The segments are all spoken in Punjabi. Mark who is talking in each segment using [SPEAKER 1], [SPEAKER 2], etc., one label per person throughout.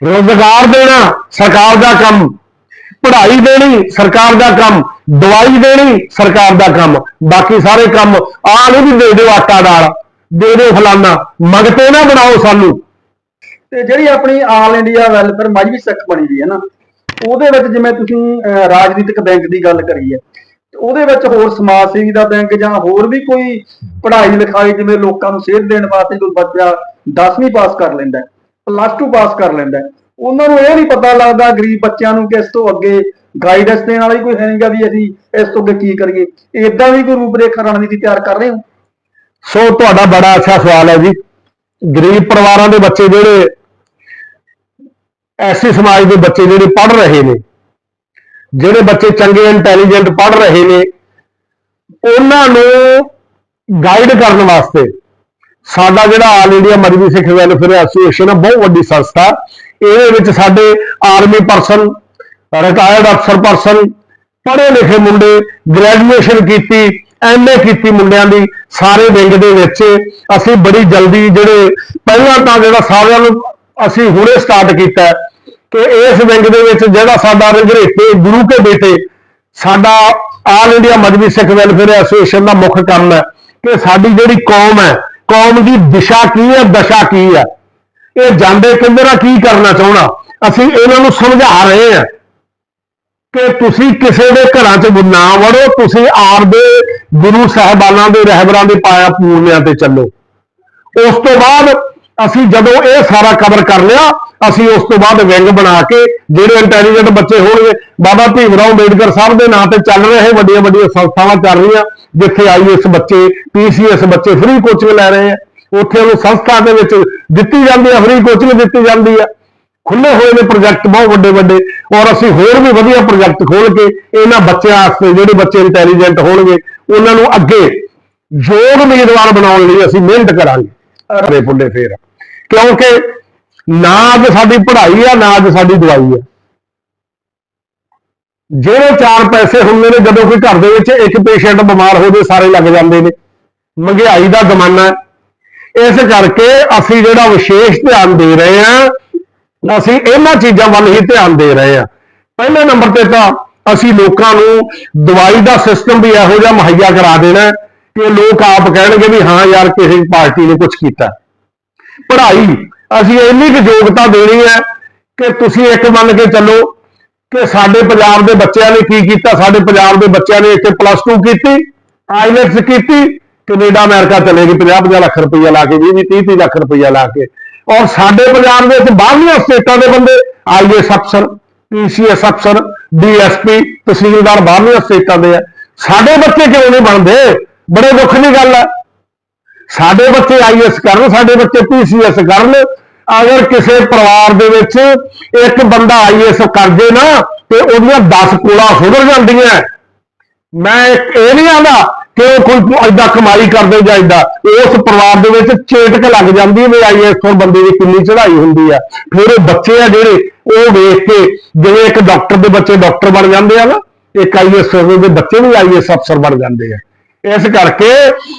[SPEAKER 1] ਰੋਜ਼ਗਾਰ ਦੇਣਾ ਸਰਕਾਰ ਦਾ ਕੰਮ ਪੜ੍ਹਾਈ ਦੇਣੀ ਸਰਕਾਰ ਦਾ ਕੰਮ ਦਵਾਈ ਦੇਣੀ ਸਰਕਾਰ ਦਾ ਕੰਮ ਬਾਕੀ ਸਾਰੇ ਕੰਮ ਆ ਨਹੀਂ ਵੀ ਦੇ ਦਿਓ ਆਟਾ ਦਾਲ ਦੇ ਦਿਓ ਫਲਾਨਾ ਮੰਗਤੇ ਨਾ ਬਣਾਓ ਸਾਨੂੰ।
[SPEAKER 2] ਤੇ ਜਿਹੜੀ ਆਪਣੀ all India welfare Majhi Sikh ਬਣੀ ਦੀ ਹੈ ਨਾ ਉਹਦੇ ਵਿੱਚ ਜਿਵੇਂ ਤੁਸੀਂ ਅਹ, ਰਾਜਨੀਤਿਕ ਬੈਂਕ ਦੀ ਗੱਲ ਕਰੀ ਹੈ ਉਹਦੇ ਵਿੱਚ ਹੋਰ ਸਮਾਜ ਸੇਵੀ ਦਾ ਬੈਂਕ ਜਾਂ ਹੋਰ ਵੀ ਕੋਈ ਪੜ੍ਹਾਈ ਲਿਖਾਈ ਜਿਵੇਂ ਲੋਕਾਂ ਨੂੰ ਸੇਧ ਦੇਣ ਵਾਸਤੇ ਕੋਈ ਬੱਚਾ 10ਵੀਂ ਪਾਸ ਕਰ ਲੈਂਦਾ ਪਲੱਸ 2 ਪਾਸ ਕਰ ਲੈਂਦਾ ਉਹਨਾਂ ਨੂੰ ਇਹ ਨਹੀਂ ਪਤਾ ਲੱਗਦਾ ਗਰੀਬ ਬੱਚਿਆਂ ਨੂੰ ਕਿ ਇਸ ਤੋਂ ਅੱਗੇ ਗਾਈਡੈਂਸ ਦੇਣ ਵਾਲਾ ਹੀ ਕੋਈ ਹੈ ਨਹੀਂਗਾ ਵੀ ਅਸੀਂ ਇਸ ਤੋਂ ਅੱਗੇ ਕੀ ਕਰੀਏ। ਇਦਾਂ ਦੀ ਕੋਈ ਰੂਪਰੇਖਾ ਰਣਨੀਤੀ ਤਿਆਰ ਕਰ ਰਹੇ ਹੋ?
[SPEAKER 1] ਸੋ ਤੁਹਾਡਾ ਬੜਾ ਅੱਛਾ ਸਵਾਲ ਹੈ ਜੀ। ਗਰੀਬ ਪਰਿਵਾਰਾਂ ਦੇ ਬੱਚੇ ਜਿਹੜੇ ਐਸੇ ਸਮਾਜ ਦੇ ਬੱਚੇ ਜਿਹੜੇ ਪੜ੍ਹ ਰਹੇ ਨੇ, ਜਿਹੜੇ ਬੱਚੇ ਚੰਗੇ ਇੰਟੈਲੀਜੈਂਟ ਪੜ੍ਹ ਰਹੇ ਨੇ, ਉਹਨਾਂ ਨੂੰ ਗਾਈਡ ਕਰਨ ਵਾਸਤੇ ਸਾਡਾ ਜਿਹੜਾ all India Mazhabi Sikh welfare association ਹੈ ਬਹੁਤ ਵੱਡੀ ਸੰਸਥਾ ਇਹਦੇ ਵਿੱਚ ਸਾਡੇ ਆਰਮੀ ਪਰਸਨ ਰਿਟਾਇਰਡ ਅਫਸਰ ਪਰਸਨ ਪੜ੍ਹੇ ਲਿਖੇ ਮੁੰਡੇ ਗ੍ਰੈਜੂਏਸ਼ਨ ਕੀਤੀ ਐਮਏ ਕੀਤੀ ਮੁੰਡਿਆਂ ਦੀ, ਸਾਰੇ ਵਿੰਗ ਦੇ ਵਿੱਚ। ਅਸੀਂ ਬੜੀ ਜਲਦੀ ਜਿਹੜੇ ਪਹਿਲਾਂ ਤਾਂ ਜਿਹੜਾ ਸਾਰਿਆਂ ਨੂੰ ਅਸੀਂ ਹੁਣੇ ਸਟਾਰਟ ਕੀਤਾ ਕਿ ਇਸ ਵਿੰਗ ਦੇ ਵਿੱਚ ਜਿਹੜਾ ਸਾਡਾ ਰੰਗਰੇਟੇ ਗੁਰੂ ਕੇ ਬੇਟੇ, ਸਾਡਾ all India Mazhabi Sikh welfare association ਦਾ ਮੁੱਖ ਕੰਮ ਹੈ ਕਿ ਸਾਡੀ ਜਿਹੜੀ ਕੌਮ ਹੈ ਕੌਮ ਦੀ ਦਿਸ਼ਾ ਕੀ ਹੈ, ਦਸ਼ਾ ਕੀ ਹੈ? ਇਹ ਜਾਂਦੇ ਕਿੰਦਰ ਆ, ਕੀ ਕਰਨਾ ਚਾਹਣਾ ਅਸੀਂ ਇਹਨਾਂ ਨੂੰ ਸਮਝਾ ਰਹੇ ਹਾਂ ਕਿ ਤੁਸੀਂ ਕਿਸੇ ਦੇ ਘਰਾਂ 'ਚ ਨਾ ਵੜੋ, ਤੁਸੀਂ ਆਪ ਦੇ ਗੁਰੂ ਸਾਹਿਬਾਨਾਂ ਦੇ ਰਹਿਬਰਾਂ ਦੇ ਪਾਇਆ ਪੂਰਨਿਆਂ ਤੇ ਚੱਲੋ। ਉਸ ਤੋਂ ਬਾਅਦ ਅਸੀਂ ਜਦੋਂ ਇਹ ਸਾਰਾ ਕਵਰ ਕਰ ਲਿਆ, ਅਸੀਂ ਉਸ ਤੋਂ ਬਾਅਦ ਵਿੰਗ ਬਣਾ ਕੇ ਜਿਹੜੇ ਇੰਟੈਲੀਜੈਂਟ ਬੱਚੇ ਹੋਣਗੇ, ਬਾਬਾ ਭੀਮ ਰਾਓ ਅੰਬੇਡਕਰ ਸਾਹਿਬ ਦੇ ਨਾਂ ਤੇ ਚੱਲ ਰਹੇ ਵੱਡੀਆਂ ਵੱਡੀਆਂ ਸੰਸਥਾਵਾਂ ਚੱਲ ਰਹੀਆਂ, ਜਿੱਥੇ ਆਈਐਸ ਬੱਚੇ, ਪੀਸੀਐਸ ਬੱਚੇ ਫ੍ਰੀ ਕੋਚਿੰਗ ਲੈ ਰਹੇ ਆ। ਉੱਥੇ ਉਹਨੂੰ ਸੰਸਥਾ ਦੇ ਵਿੱਚ ਦਿੱਤੀ ਜਾਂਦੀ ਹੈ ਫ੍ਰੀ ਕੋਚਿੰਗ ਦਿੱਤੀ ਜਾਂਦੀ ਹੈ ਖੁੱਲੇ ਹੋਏ ਨੇ ਪ੍ਰੋਜੈਕਟ ਬਹੁਤ ਵੱਡੇ ਵੱਡੇ ਔਰ ਅਸੀਂ ਹੋਰ ਵੀ ਵਧੀਆ ਪ੍ਰੋਜੈਕਟ ਖੋਲ ਕੇ ਇਹਨਾਂ ਬੱਚਿਆਂ ਵਾਸਤੇ ਜਿਹੜੇ ਬੱਚੇ ਇੰਟੈਲੀਜੈਂਟ ਹੋਣਗੇ, ਉਹਨਾਂ ਨੂੰ ਅੱਗੇ ਯੋਗ ਉਮੀਦਵਾਰ ਬਣਾਉਣ ਲਈ ਅਸੀਂ ਮਿਹਨਤ ਕਰਾਂਗੇ। ਅਰੇ ਪੁੱਲੇ ਫੇਰ। ਕਿਉਂਕਿ ਨਾ ਅੱਜ ਸਾਡੀ ਪੜ੍ਹਾਈ ਆ, ਨਾ ਅੱਜ ਸਾਡੀ ਦਵਾਈ ਆ। ਜਿਹੜੇ ਚਾਰ ਪੈਸੇ ਹੁੰਦੇ ਨੇ, ਜਦੋਂ ਕੋਈ ਘਰ ਦੇ ਵਿੱਚ ਇੱਕ ਪੇਸ਼ੈਂਟ ਬਿਮਾਰ ਹੋ ਜੇ, ਸਾਰੇ ਲੱਗ ਜਾਂਦੇ ਨੇ। ਮਹਿੰਗਾਈ ਦਾ ਜ਼ਮਾਨਾ ਇਸ ਕਰਕੇ ਅਸੀਂ ਜਿਹੜਾ ਵਿਸ਼ੇਸ਼ ਧਿਆਨ ਦੇ ਰਹੇ ਹਾਂ, ਅਸੀਂ ਇਹਨਾਂ ਚੀਜ਼ਾਂ ਵੱਲ ਹੀ ਧਿਆਨ ਦੇ ਰਹੇ ਹਾਂ। ਪਹਿਲੇ ਨੰਬਰ ਤੇ ਤਾਂ ਅਸੀਂ ਲੋਕਾਂ ਨੂੰ ਦਵਾਈ ਦਾ ਸਿਸਟਮ ਵੀ ਇਹੋ ਜਿਹਾ ਮੁਹੱਈਆ ਕਰਾ ਦੇਣਾ ਕਿ ਲੋਕ ਆਪ ਕਹਿਣਗੇ ਵੀ ਹਾਂ ਯਾਰ ਕਿਸੇ ਪਾਰਟੀ ਨੇ ਕੁਝ ਕੀਤਾ। ਪੜ੍ਹਾਈ, ਅਸੀਂ ਇੰਨੀ ਕੁ ਯੋਗਤਾ ਦੇਣੀ ਹੈ ਕਿ ਤੁਸੀਂ ਇੱਕ ਮੰਨ ਕੇ ਚੱਲੋ ਕਿ ਸਾਡੇ ਪੰਜਾਬ ਦੇ ਬੱਚਿਆਂ ਨੇ ਕੀ ਕੀਤਾ, ਸਾਡੇ ਪੰਜਾਬ ਦੇ ਬੱਚਿਆਂ ਨੇ ਇੱਥੇ ਪਲੱਸ 2 ਕੀਤੀ ਆਈਲੈਟਸ ਕੀਤੀ, ਕੈਨੇਡਾ, ਅਮਰੀਕਾ ਚਲੇ ਗਏ 50 50 ਲੱਖ ਰੁਪਈਆ ਲਾ ਕੇ 20 30 30 ਲੱਖ ਰੁਪਈਆ ਲਾ ਕੇ। ਔਰ ਸਾਡੇ ਪੰਜਾਬ ਦੇ ਵਿੱਚ ਬਾਹਰਲੀਆਂ ਸਟੇਟਾਂ ਦੇ ਬੰਦੇ ਆਈਐਸ ਅਫਸਰ ਪੀਸੀਐਸ ਅਫਸਰ ਡੀਐਸਪੀ ਤਹਿਸੀਲਦਾਰ ਬਾਹਰਲੀਆਂ ਸਟੇਟਾਂ ਦੇ ਆ। ਸਾਡੇ ਬੱਚੇ ਕਿਉਂ ਨਹੀਂ ਬਣਦੇ? ਬੜੇ ਦੁੱਖ ਦੀ ਗੱਲ ਹੈ ਸਾਡੇ ਬੱਚੇ ਆਈਐਸ ਕਰਨ, ਸਾਡੇ ਬੱਚੇ ਪੀਸੀਐਸ ਕਰਨ। ਅਗਰ ਕਿਸੇ ਪਰਿਵਾਰ ਦੇ ਵਿੱਚ ਇੱਕ ਬੰਦਾ ਆਈਐਸ ਕਰ ਜੇ ਨਾ, ਤੇ ਉਹਦੀਆਂ 10 ਕੋਲਾਂ ਸੁਧਰ ਜਾਂਦੀਆਂ। ਮੈਂ ਇੱਕ ਇਹ ਨਹੀਂ ਆਂਦਾ ਕਿ ਉਹ ਕੋਈ ਐਡਾ ਕਮਾਈ ਕਰਦੇ ਜਾਂ ਏਦਾਂ। ਉਸ ਪਰਿਵਾਰ ਦੇ ਵਿੱਚ ਚੇਟਕ ਲੱਗ ਜਾਂਦੀ ਹੈ ਵੀ ਆਈਐਸ ਤੋਂ ਬੰਦੇ ਦੀ ਕਿੰਨੀ ਚੜ੍ਹਾਈ ਹੁੰਦੀ ਆ। ਫਿਰ ਉਹ ਬੱਚੇ ਆ ਜਿਹੜੇ, ਉਹ ਵੇਖ ਕੇ ਜਿਵੇਂ ਇੱਕ ਡਾਕਟਰ ਦੇ ਬੱਚੇ ਡਾਕਟਰ ਬਣ ਜਾਂਦੇ ਆ ਨਾ, ਇੱਕ ਆਈਐਸ ਦੇ ਬੱਚੇ ਵੀ ਆਈਐਸ ਅਫਸਰ ਬਣ ਜਾਂਦੇ ਆ। ਇਸ ਕਰਕੇ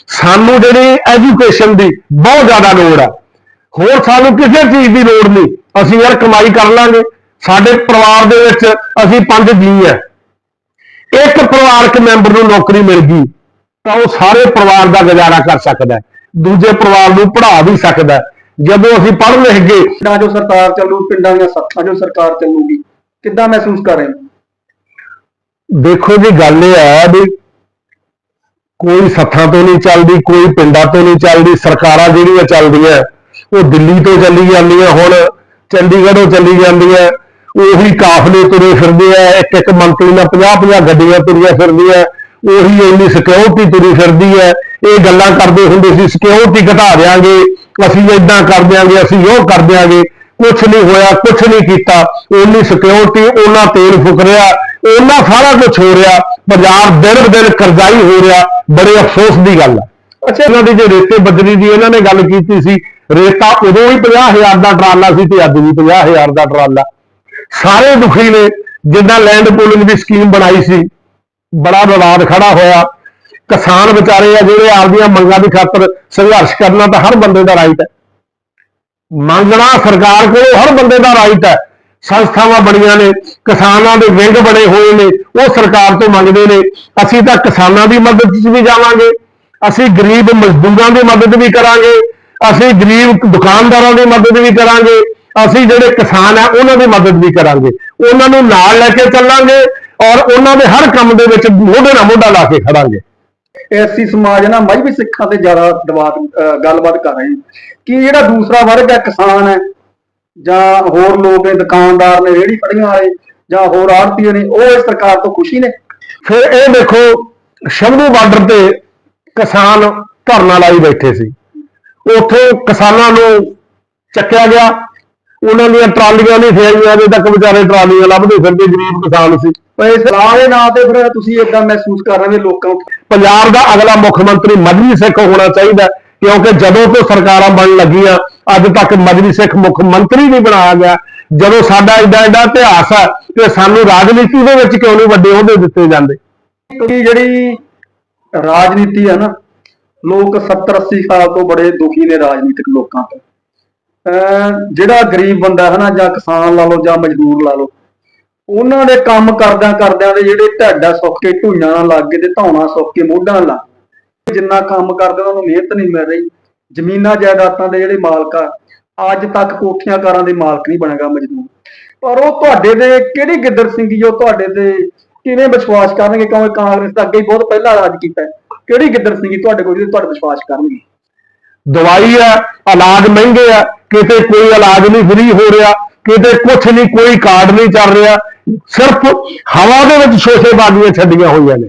[SPEAKER 1] ਸਾਨੂੰ ਜਿਹੜੀ ਐਜੂਕੇਸ਼ਨ ਦੀ ਬਹੁਤ ਜ਼ਿਆਦਾ ਲੋੜ ਆ। ਹੋਰ ਸਾਨੂੰ ਕਿਸੇ ਚੀਜ਼ ਦੀ ਲੋੜ ਨਹੀਂ। ਅਸੀਂ ਯਾਰ ਕਮਾਈ ਕਰ ਲਾਂਗੇ। ਸਾਡੇ ਪਰਿਵਾਰ ਦੇ ਵਿੱਚ ਅਸੀਂ ਪੰਜ ਜੀ ਆ। ਇੱਕ ਪਰਿਵਾਰਕ ਮੈਂਬਰ ਨੂੰ ਨੌਕਰੀ ਮਿਲ ਗਈ ਤਾਂ ਉਹ ਸਾਰੇ ਪਰਿਵਾਰ ਦਾ ਗੁਜ਼ਾਰਾ ਕਰ ਸਕਦਾ ਹੈ। ਦੂਜੇ ਪਰਿਵਾਰ ਨੂੰ ਪੜ੍ਹਾ ਵੀ ਸਕਦਾ ਹੈ। ਜਦੋਂ ਅਸੀਂ ਪੜ੍ਹ ਲਿਖ ਗਏ
[SPEAKER 2] ਪਿੰਡਾਂ 'ਚੋਂ ਸਰਕਾਰ ਚੱਲੂ ਪਿੰਡਾਂ ਦੀਆਂ ਸੱਥਾਂ 'ਚੋਂ ਸਰਕਾਰ ਚੱਲੂਗੀ ਕਿੱਦਾਂ ਮਹਿਸੂਸ ਕਰ ਰਹੇ ਹੋ?
[SPEAKER 1] ਦੇਖੋ ਜੀ ਗੱਲ ਇਹ ਹੈ ਵੀ ਕੋਈ ਸੱਥਾਂ ਤੋਂ ਨਹੀਂ ਚੱਲਦੀ, ਕੋਈ ਪਿੰਡਾਂ ਤੋਂ ਨਹੀਂ ਚੱਲਦੀ, ਸਰਕਾਰਾਂ ਜਿਹੜੀਆਂ ਚੱਲਦੀਆਂ, ਉਹ ਦਿੱਲੀ ਤੋਂ ਚੱਲੀ ਜਾਂਦੀਆਂ ਹੁਣ, ਚੰਡੀਗੜ੍ਹੋਂ ਚੱਲੀ ਜਾਂਦੀਆਂ, ਉਹੀ ਕਾਫਲੇ ਤੁਰੇ ਫਿਰਦੇ ਆ, ਇੱਕ ਇੱਕ ਮੰਤਰੀ ਨਾਲ 50 50 ਗੱਡੀਆਂ ਤੁਰੀਆਂ ਫਿਰਦੀਆਂ, ਉਹੀ ਇੰਨੀ ਸਿਕਿਉਰਿਟੀ ਤੁਰੀ ਫਿਰਦੀ ਹੈ ਇਹ ਗੱਲਾਂ ਕਰਦੇ ਹੁੰਦੇ ਸੀ ਸਿਕਿਉਰਿਟੀ ਘਟਾ ਦਿਆਂਗੇ, ਅਸੀਂ ਇਦਾਂ ਕਰ ਦਿਆਂਗੇ, ਅਸੀਂ ਉਹ ਕਰ ਦਿਆਂਗੇ ਕੁਝ ਨਹੀਂ ਹੋਇਆ ਕੁਝ ਨਹੀਂ ਕੀਤਾ ਉਨੀ ਸਿਕਿਉਰਿਟੀ ਉਹਨਾਂ ਤੇਲ ਫੁਕ ਰਿਹਾ ਉਹਨਾਂ ਸਾਰਾ ਕੁਝ ਹੋ ਰਿਹਾ ਪੰਜਾਬ ਦਿਨ ਦਿਨ ਕਰਜ਼ਾਈ ਹੋ ਰਿਹਾ ਬੜੇ ਅਫਸੋਸ ਦੀ ਗੱਲ ਹੈ ਅੱਛਾ। ਇਹਨਾਂ ਦੀ ਜੇ ਰੇਤੇ ਬਦਲੀ ਦੀ ਇਹਨਾਂ ਨੇ ਗੱਲ ਕੀਤੀ ਸੀ ਰੇਤਾ ਉਦੋਂ ਵੀ 50000 ਦਾ ਟਰਾਲਾ ਸੀ ਤੇ ਅੱਜ ਵੀ 50000 ਦਾ ਟਰਾਲਾ। ਸਾਰੇ ਦੁਖੀ ਨੇ ਜਿੱਦਾਂ ਲੈਂਡ ਪੂਲਿੰਗ ਦੀ ਸਕੀਮ ਬਣਾਈ ਸੀ ਬੜਾ ਵਿਵਾਦ ਖੜਾ ਹੋਇਆ। ਕਿਸਾਨ ਵਿਚਾਰੇ ਆ ਜਿਹੜੇ ਆਪਦੀਆਂ ਮੰਗਾਂ ਦੀ ਖਾਤਰ ਸੰਘਰਸ਼ ਕਰਨਾ ਤਾਂ ਹਰ ਬੰਦੇ ਦਾ ਰਾਈਟ ਹੈ। ਮੰਗਣਾ ਸਰਕਾਰ ਕੋਲ ਹਰ ਬੰਦੇ ਦਾ ਰਾਈਟ ਹੈ। ਸੰਸਥਾਵਾਂ ਬਣੀਆਂ ਨੇ, ਕਿਸਾਨਾਂ ਦੇ ਵਿੰਗ ਬਣੇ ਹੋਏ ਨੇ, ਉਹ ਸਰਕਾਰ ਤੋਂ ਮੰਗਦੇ ਨੇ। ਅਸੀਂ ਤਾਂ ਕਿਸਾਨਾਂ ਦੀ ਮਦਦ 'ਚ ਵੀ ਜਾਵਾਂਗੇ, ਅਸੀਂ ਗਰੀਬ ਮਜ਼ਦੂਰਾਂ ਦੀ ਮਦਦ ਵੀ ਕਰਾਂਗੇ, ਅਸੀਂ ਗਰੀਬ ਦੁਕਾਨਦਾਰਾਂ ਦੀ ਮਦਦ ਵੀ ਕਰਾਂਗੇ, ਅਸੀਂ ਜਿਹੜੇ ਕਿਸਾਨ ਆ, ਉਹਨਾਂ ਦੀ ਮਦਦ ਵੀ ਕਰਾਂਗੇ। ਉਹਨਾਂ ਨੂੰ ਨਾਲ ਲੈ ਕੇ ਚੱਲਾਂਗੇ ਔਰ ਉਹਨਾਂ ਦੇ ਹਰ ਕੰਮ ਦੇ ਵਿੱਚ ਮੋਢੇ ਨਾਲ ਮੋਢਾ ਲਾ ਕੇ ਖੜਾਂਗੇ।
[SPEAKER 2] ਐਸੀ ਸਮਾਜ ਨਾ ਮਜਬੀ ਸਿੱਖਾਂ ਤੇ ਜ਼ਿਆਦਾ ਦਬਾਅ ਗੱਲਬਾਤ ਕਰ ਰਹੇ ਕਿ ਜਿਹੜਾ ਦੂਸਰਾ ਵਰਗ ਹੈ ਕਿਸਾਨ ਹੈ ਜਾਂ ਹੋਰ ਲੋਕ ਨੇ ਦੁਕਾਨਦਾਰ ਨੇ ਰੇਹੜੀ ਫੜੀਆਂ ਵਾਲੇ ਜਾਂ ਹੋਰ ਆੜਤੀਏ ਨੇ ਉਹ ਇਸ ਸਰਕਾਰ ਤੋਂ ਖੁਸ਼ੀ ਨੇ।
[SPEAKER 1] ਫਿਰ ਇਹ ਦੇਖੋ ਸ਼ੰਭੂ ਬਾਰਡਰ ਤੇ ਕਿਸਾਨ ਧਰਨਾ ਲਾਈ ਬੈਠੇ ਸੀ। ਉੱਥੋਂ ਕਿਸਾਨਾਂ ਨੂੰ ਚੱਕਿਆ ਗਿਆ। ਉਹਨਾਂ ਦੀਆਂ ਟਰਾਲੀਆਂ ਨਹੀਂ ਆਈਆਂ ਅਜੇ ਤੱਕ ਵਿਚਾਰੇ ਟਰਾਲੀਆਂ ਲੱਭਦੇ ਫਿਰਦੇ ਗਰੀਬ ਕਿਸਾਨ ਸੀ।
[SPEAKER 2] ਪਰ ਇਸ ਸਲਾਹ ਦੇ ਨਾਂ ਤੇ ਫਿਰ ਤੁਸੀਂ ਇਦਾਂ ਮਹਿਸੂਸ ਕਰ ਰਹੇ ਲੋਕਾਂ
[SPEAKER 1] ਪੰਜਾਬ ਦਾ ਅਗਲਾ ਮੁੱਖ ਮੰਤਰੀ ਮਜਬੀ ਸਿੱਖ ਹੋਣਾ ਚਾਹੀਦਾ ਕਿਉਂਕਿ ਜਦੋਂ ਤੋਂ ਸਰਕਾਰਾਂ ਬਣਨ ਲੱਗੀਆਂ ਅੱਜ ਤੱਕ ਮਜਬੀ ਸਿੱਖ ਮੁੱਖ ਮੰਤਰੀ ਨਹੀਂ ਬਣਾਇਆ ਗਿਆ। ਜਦੋਂ ਸਾਡਾ ਐਡਾ ਐਡਾ ਇਤਿਹਾਸ ਹੈ ਤੇ ਸਾਨੂੰ ਰਾਜਨੀਤੀ ਦੇ ਵਿੱਚ ਕਿਉਂ ਨਹੀਂ ਵੱਡੇ ਅਹੁਦੇ ਦਿੱਤੇ ਜਾਂਦੇ?
[SPEAKER 2] ਕਿਉਂਕਿ ਜਿਹੜੀ ਰਾਜਨੀਤੀ ਹੈ ਨਾ, ਲੋਕ 70 80 ਸਾਲ ਤੋਂ ਬੜੇ ਦੁਖੀ ਨੇ ਰਾਜਨੀਤਿਕ ਲੋਕਾਂ ਤੋਂ। ਅਹ ਜਿਹੜਾ ਗਰੀਬ ਬੰਦਾ ਹੈ ਨਾ, ਜਾਂ ਕਿਸਾਨ ਲਾ ਲਓ, ਜਾਂ ਮਜ਼ਦੂਰ ਲਾ ਲਓ, ਉਹਨਾਂ ਦੇ ਕੰਮ ਕਰਦਿਆਂ ਕਰਦਿਆਂ ਦੇ ਜਿਹੜੇ ਢੱਡਾ ਸੁੱਕ ਕੇ ਢੂਈਆਂ ਨਾਲ ਲੱਗ ਗਏ ਤੇ ਧੌਣਾ ਸੁੱਕ ਕੇ ਮੋਢਾਂ ਨਾਲ ਲੱਗ ਗਏ। ਜਿੰਨਾ ਕੰਮ ਕਰਦੇ ਉਹਨਾਂ ਨੂੰ ਮਿਹਨਤ ਨਹੀਂ ਮਿਲ ਰਹੀ। ਜ਼ਮੀਨਾਂ ਜਾਇਦਾਦਾਂ ਦੇ ਜਿਹੜੇ ਮਾਲਕ ਆ, ਅੱਜ ਤੱਕ ਕੋਠੀਆਂ ਕਾਰਾਂ ਦੇ ਮਾਲਕ ਨਹੀਂ ਬਣੇਗਾ ਮਜ਼ਦੂਰ। ਪਰ ਉਹ ਤੁਹਾਡੇ ਦੇ, ਕਿਹੜੀ ਗਿੱਦੜ ਸਿੰਘ ਜੋ ਤੁਹਾਡੇ ਤੇ ਕਿਵੇਂ ਵਿਸ਼ਵਾਸ ਕਰਨਗੇ? ਕਿਉਂਕਿ ਕਾਂਗਰਸ ਤਾਂ ਅੱਗੇ ਹੀ ਬਹੁਤ ਪਹਿਲਾਂ ਰਾਜ ਕੀਤਾ ਕਿਹੜੀ ਗਿੱਦੜ ਸਿੰਘ ਤੁਹਾਡੇ ਕੋਲ ਜਿਹੜੇ ਤੁਹਾਡੇ ਵਿਸ਼ਵਾਸ ਕਰਨਗੇ?
[SPEAKER 1] ਦਵਾਈ ਹੈ ਇਲਾਜ ਮਹਿੰਗੇ ਆ, ਕਿਤੇ ਕੋਈ ਇਲਾਜ ਨਹੀਂ ਫ੍ਰੀ ਹੋ ਰਿਹਾ, ਕਿਤੇ ਕੁਝ ਨਹੀਂ, ਕੋਈ ਕਾਰਡ ਨਹੀਂ ਚੱਲ ਰਿਹਾ। ਸਿਰਫ ਹਵਾ ਦੇ ਵਿੱਚ ਸ਼ੋਸ਼ੇਬਾਜ਼ੀਆਂ ਛੱਡੀਆਂ ਹੋਈਆਂ ਨੇ।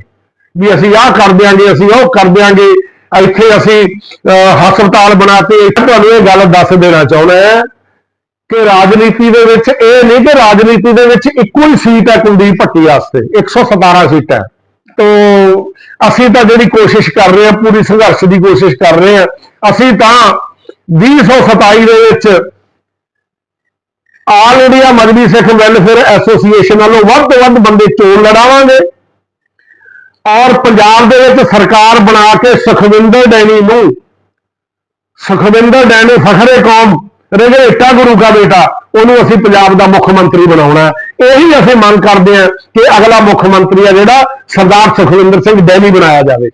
[SPEAKER 1] ਵੀ ਅਸੀਂ ਆਹ ਕਰ ਦਿਆਂਗੇ, ਅਸੀਂ ਉਹ ਕਰ ਦਿਆਂਗੇ। ਇੱਥੇ ਅਸੀਂ ਅਹ, ਹਸਪਤਾਲ ਬਣਾਤੇ। ਤੁਹਾਨੂੰ ਇਹ ਗੱਲ ਦੱਸ ਦੇਣਾ ਚਾਹੁੰਦਾ ਹੈ ਕਿ ਰਾਜਨੀਤੀ ਦੇ ਵਿੱਚ ਇਹ ਨਹੀਂ ਕਿ ਰਾਜਨੀਤੀ ਦੇ ਵਿੱਚ ਇੱਕੋ ਹੀ ਸੀਟ ਹੈ ਕੁਲਦੀਪ ਭੱਟੀ ਵਾਸਤੇ 117 ਸੀਟਾਂ। ਤੋਂ ਅਸੀਂ ਤਾਂ ਜਿਹੜੀ ਕੋਸ਼ਿਸ਼ ਕਰ ਰਹੇ ਹਾਂ ਪੂਰੀ ਸੰਘਰਸ਼ ਦੀ ਕੋਸ਼ਿਸ਼ ਕਰ ਰਹੇ ਹਾਂ ਅਸੀਂ ਤਾਂ 2027 ਦੇ ਵਿੱਚ all India Mazhabi Sikh welfare association ਵੱਲੋਂ ਵੱਧ ਤੋਂ ਵੱਧ ਬੰਦੇ ਚੋਣ ਲੜਾਵਾਂਗੇ। ਔਰ ਪੰਜਾਬ ਦੇ ਵਿੱਚ ਸਰਕਾਰ ਬਣਾ ਕੇ ਸੁਖਵਿੰਦਰ ਡੈਣੀ ਨੂੰ, ਸੁਖਵਿੰਦਰ ਡੈਣੀ ਫਖਰੇ ਕੌਮ ਰਗੜੇਟਾ ਗੁਰੂ ਦਾ ਬੇਟਾ, ਉਹਨੂੰ ਅਸੀਂ ਪੰਜਾਬ ਦਾ ਮੁੱਖ ਮੰਤਰੀ ਬਣਾਉਣਾ ਇਹੀ ਅਸੀਂ ਮੰਗ ਕਰਦੇ ਹਾਂ ਕਿ ਅਗਲਾ ਮੁੱਖ ਮੰਤਰੀ ਆ ਜਿਹੜਾ ਸਰਦਾਰ ਸੁਖਵਿੰਦਰ ਸਿੰਘ ਡੈਨੀ ਬਣਾਇਆ ਜਾਵੇ।